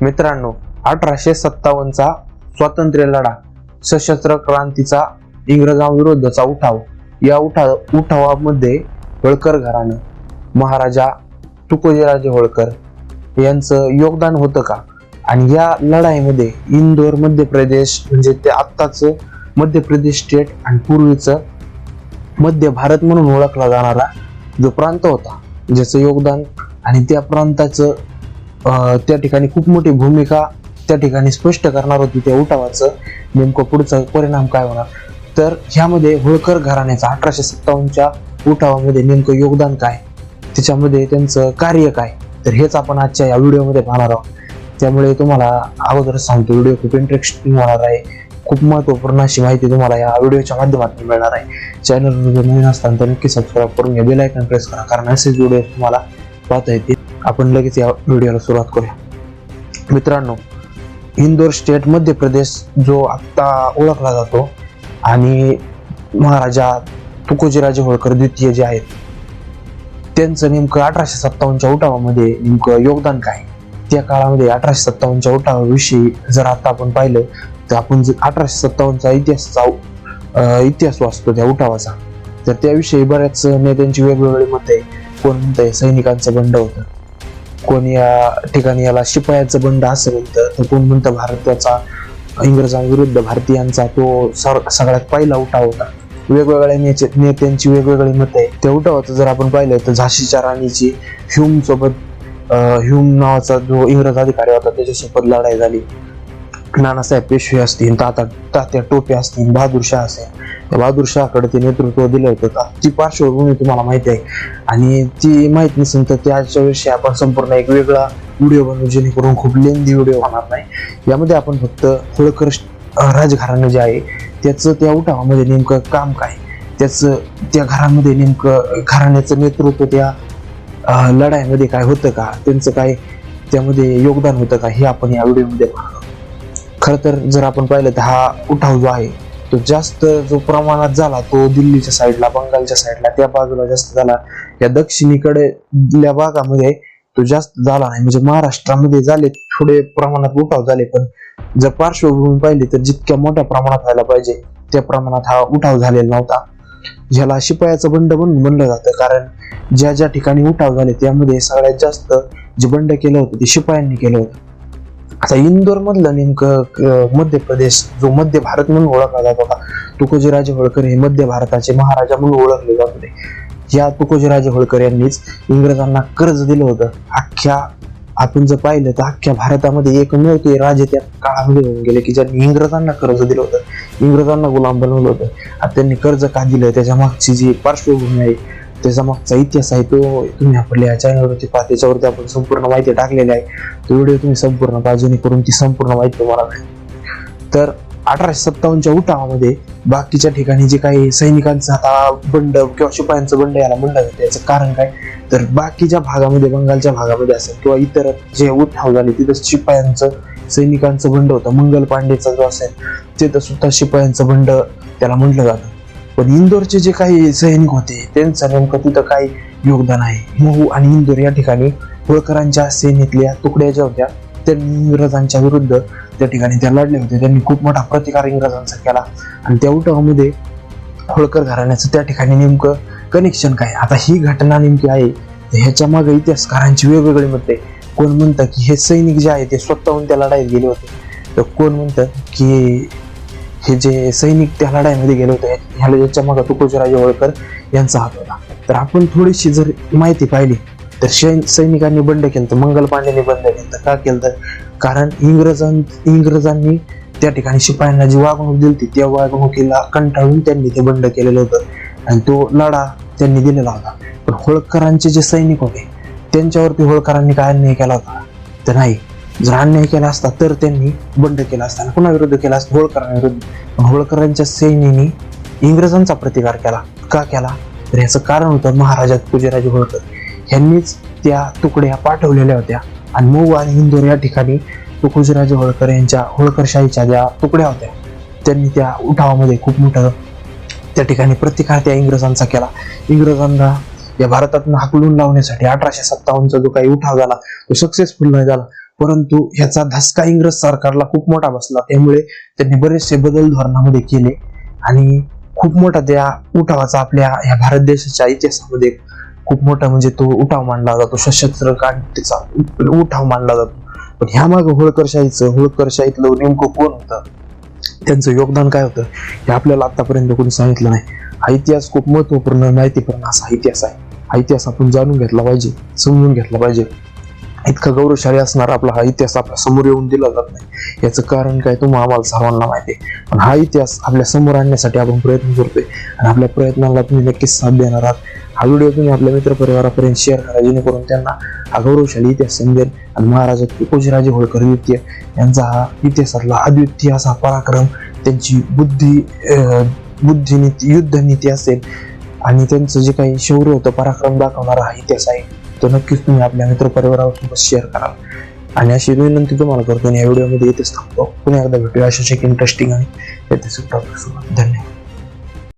मित्रांनो अठराशे सत्तावन्नचा स्वातंत्र्य लढा सशस्त्र क्रांतीचा इंग्रजांविरुद्धचा उठाव. या उठाव उठावामध्ये होळकर घराणं. महाराजा तुकोजीराजे होळकर यांचं योगदान होतं का? आणि या लढाईमध्ये इंदोर मध्य प्रदेश म्हणजे ते आत्ताचं मध्य प्रदेश स्टेट आणि पूर्वीचं मध्य भारत म्हणून ओळखला जाणारा जो प्रांत होता ज्याचं योगदान आणि त्या प्रांताचं त्या ठिकाणी खूप मोठी भूमिका त्या ठिकाणी स्पष्ट करणार होती त्या उठावाचं. नेमकं पुढचा परिणाम काय होणार? तर ह्यामध्ये होळकर घराण्याचा अठराशे सत्तावन्नच्या उठावामध्ये नेमकं योगदान काय? त्याच्यामध्ये त्यांचं कार्य काय? तर हेच आपण आजच्या या व्हिडिओमध्ये पाहणार आहोत. त्यामुळे तुम्हाला अगोदरच सांगतो व्हिडिओ खूप इंटरेस्टिंग होणार आहे. खूप महत्त्वपूर्ण अशी माहिती तुम्हाला या व्हिडिओच्या माध्यमातून मिळणार आहे. चॅनलवर नवीन असताना तर नक्की सबस्क्राईब करून या बेल प्रेस करा. कारण असेच व्हिडिओ तुम्हाला पाहता येतील. आपण लगेच या व्हिडिओला सुरुवात करूया. मित्रांनो इंदोर स्टेट मध्य प्रदेश जो आत्ता ओळखला जातो आणि महाराजा तुकोजीराजे होळकर द्वितीय जे आहेत त्यांचं नेमकं अठराशे सत्तावन्नच्या उठावामध्ये नेमकं योगदान काय? त्या काळामध्ये अठराशे सत्तावन्नच्या उठावाविषयी जर आता आपण पाहिलं तर आपण अठराशे सत्तावन्नचा इतिहासचा इतिहास वाचतो त्या उठावाचा तर त्याविषयी बऱ्याच नेत्यांची वेगवेगळी मत आहे कोण म्हणतंय सैनिकांचं बंड होतं. कोण या ठिकाणी याला शिपायाचं बंड असं म्हणतं तर कोण म्हणतं भारताचा इंग्रजांविरुद्ध भारतीयांचा तो सर- सगळ्यात पहिला उठाव होता. वेगवेगळ्या नेते नेत्यांची वेगवेगळी मत आहे त्या उठावाचं जर आपण पाहिलं तर झाशीच्या राणीची ह्यूम सोबत ह्यूम नावाचा जो इंग्रज अधिकारी होता त्याच्यासोबत लढाई झाली. नानासाहेब पेशवे असतील तात्या तात्या टोपे असतील बहादूरशाह असेल. त्या बहादूरशाहकडे ते नेतृत्व दिलं होतं का? ती पार्श्वभूमी तुम्हाला माहिती आहे. आणि ती माहीत नसेल तर त्याच्या विषयी आपण संपूर्ण एक वेगळा व्हिडिओ बनवू जेणेकरून खूप लेंदी व्हिडिओ होणार नाही. यामध्ये आपण फक्त होळकर राजघराणं जे आहे त्याचं त्या उठावामध्ये नेमकं काम काय? त्याचं त्या घरामध्ये नेमकं घराण्याचं नेतृत्व त्या लढाईमध्ये काय होतं का? त्यांचं काय त्यामध्ये योगदान होतं का? हे आपण या व्हिडिओमध्ये पाहणार खरं तर जर आपण पाहिलं तर हा उठाव जो आहे तो जास्त जो प्रमाणात झाला तो दिल्लीच्या साईडला बंगालच्या साईडला त्या बाजूला जास्त झाला. या दक्षिणेकडे भागामध्ये तो जास्त झाला नाही. म्हणजे महाराष्ट्रामध्ये झाले थोडे प्रमाणात उठाव झाले पण जर पार्श्वभूमी पाहिली तर जितक्या मोठ्या प्रमाणात व्हायला पाहिजे त्या प्रमाणात हा उठाव झालेला नव्हता. ज्याला शिपायाचं बंड म्हणून म्हणलं जातं कारण ज्या ज्या ठिकाणी उठाव झाले त्यामध्ये सगळ्यात जास्त जे बंड केलं होतं ते शिपायांनी केलं होतं. आता इंदोर मधलं नेमकं मध्य प्रदेश जो मध्य भारत म्हणून ओळखला जात होता तुकोजीराजे होळकर हे मध्य भारताचे महाराजा म्हणून ओळखले जात होते. या तुकोजीराजे होळकर यांनीच इंग्रजांना कर्ज दिलं होतं. अख्ख्या आपण जर पाहिलं तर अख्ख्या भारतामध्ये एकमेव ते राजे त्या काळामध्ये होऊन गेले की ज्यांनी इंग्रजांना कर्ज दिलं होतं. इंग्रजांना गुलाम बनवलं होतं. आता त्यांनी कर्ज का दिलं? त्याच्या मागची जी पार्श्वभूमी आहे त्याचा मागचा इतिहास आहे तो. तुम्ही आपल्या चॅनलवरती पहा त्याच्यावरती आपण संपूर्ण माहिती टाकलेली आहे. तो व्हिडिओ तुम्ही संपूर्ण बाजूने जेणेकरून ती संपूर्ण माहिती तुम्हाला मिळेल. तर अठराशे सत्तावन्नच्या उठावामध्ये बाकीच्या ठिकाणी जे काही सैनिकांचा आता बंड किंवा शिपायांचं बंड याला म्हणलं जातं याचं कारण काय? तर बाकीच्या भागामध्ये बंगालच्या भागामध्ये असेल किंवा इतर जे उठाव झाले तिथं शिपायांचं सैनिकांचं बंड होतं. मंगल पांडेचा जो असेल तिथं सुद्धा शिपायांचं बंड त्याला म्हटलं जातं. पण इंदोरचे जे काही सैनिक होते त्यांचं नेमकं तिथं काय योगदान आहे. महू आणि इंदोर या ठिकाणी होळकरांच्या सेनेतल्या तुकड्या ज्या होत्या त्यांनी इंग्रजांच्या विरुद्ध त्या ठिकाणी त्या लढले होते. त्यांनी खूप मोठा प्रतिकार इंग्रजांचा केला. आणि त्या उठावामध्ये होळकर घराण्याचं त्या ठिकाणी नेमकं कनेक्शन काय? आता ही घटना नेमकी आहे ह्याच्या मागे इतिहासकारांची वेगवेगळी मते. कोण म्हणतं की हे सैनिक जे आहे ते स्वतःहून त्या लढाईत गेले होते. तर कोण म्हणतं की हे जे सैनिक त्या लढाईमध्ये गेले होते ह्याला याच्या मागे तुकोजीराजे होळकर यांचा हात होता. तर आपण थोडीशी जर माहिती पाहिली तर सैनिकांनी बंड केलं तर मंगल पांडेने बंड केलं तर का केलं तर कारण इंग्रजां इंग्रजांनी त्या ठिकाणी शिपायांना जी वागणूक दिली होती त्या वागणुकीला कंटाळून त्यांनी ते बंड केलेलं होतं. आणि तो लढा त्यांनी दिलेला होता. पण होळकरांचे जे सैनिक होते त्यांच्यावरती होळकरांनी काय अन्याय केला होता? तर नाही. जर अन्याय केला असता तर त्यांनी बंड केला असता आणि कुणाविरुद्ध केला असता? होळकरांविरुद्ध. पण होळकरांच्या सैन्याने इंग्रजांचा प्रतिकार केला. का केला? तर याचं कारण होतं महाराजा तुकोजीराजे होळकर यांनीच त्या तुकड्या पाठवलेल्या होत्या. आणि मऊ आणि इंदोर या ठिकाणी तुकोजीराजे होळकर यांच्या होळकरशाहीच्या ज्या तुकड्या होत्या त्यांनी त्या उठावामध्ये खूप मोठं त्या ठिकाणी प्रतिकार त्या इंग्रजांचा केला. इंग्रजांना या भारतात हाकलून लावण्यासाठी अठराशे सत्तावन्नचा जो काही उठाव झाला तो सक्सेसफुल नाही झाला. परंतु ह्याचा धसका इंग्रज सरकारला खूप मोठा बसला. त्यामुळे त्यांनी बरेचसे बदल धोरणामध्ये केले. आणि खूप मोठा त्या उठावाचा आपल्या ह्या भारत देशाच्या इतिहासामध्ये खूप मोठा म्हणजे तो उठाव मानला जातो. सशस्त्र क्रांतीचा उठाव मानला जातो. पण ह्या मागे होळकरशाहीचं होळकरशाहीतलं नेमकं कोण होतं? त्यांचं योगदान काय होतं? हे आपल्याला आतापर्यंत कोणी सांगितलं नाही. हा इतिहास खूप महत्त्वपूर्ण माहितीपूर्ण असा इतिहास आहे. हा इतिहास आपण जाणून घेतला पाहिजे समजून घेतला पाहिजे. इतका गौरवशाली असणारा आपला हा इतिहास आपल्यासमोर येऊन दिला जात नाही. याचं कारण काय तुम्हाला आम्हाला सर्वांना माहिती आहे. पण हा इतिहास आपल्यासमोर आणण्यासाठी आपण प्रयत्न करतोय. आणि आपल्या प्रयत्नाला तुम्ही नक्कीच साथ देणार आहात. हा व्हिडिओ तुम्ही आपल्या मित्रपरिवारापर्यंत शेअर करा जेणेकरून त्यांना हा गौरवशाली इतिहास समजेल. आणि महाराजा तुकोजीराजे होळकर द्वितीय यांचा हा इतिहासातला अद्वितीय असा पराक्रम त्यांची बुद्धी बुद्धिनीती युद्धनीती असेल. आणि त्यांचं जे काही शौर्य होतं पराक्रम दाखवणारा हा इतिहास आहे. तो नक्कीच तुम्ही आपल्या मित्रपरिवारासोबत शेअर करा. आणि अशी विनंती तुम्हाला करतो आणि या व्हिडिओमध्ये येतेच थांबतो. पुन्हा एकदा भेटूया. अशाच एक इंटरेस्टिंग आणि ऐतिहासिक टॉपिक सोबत. धन्यवाद.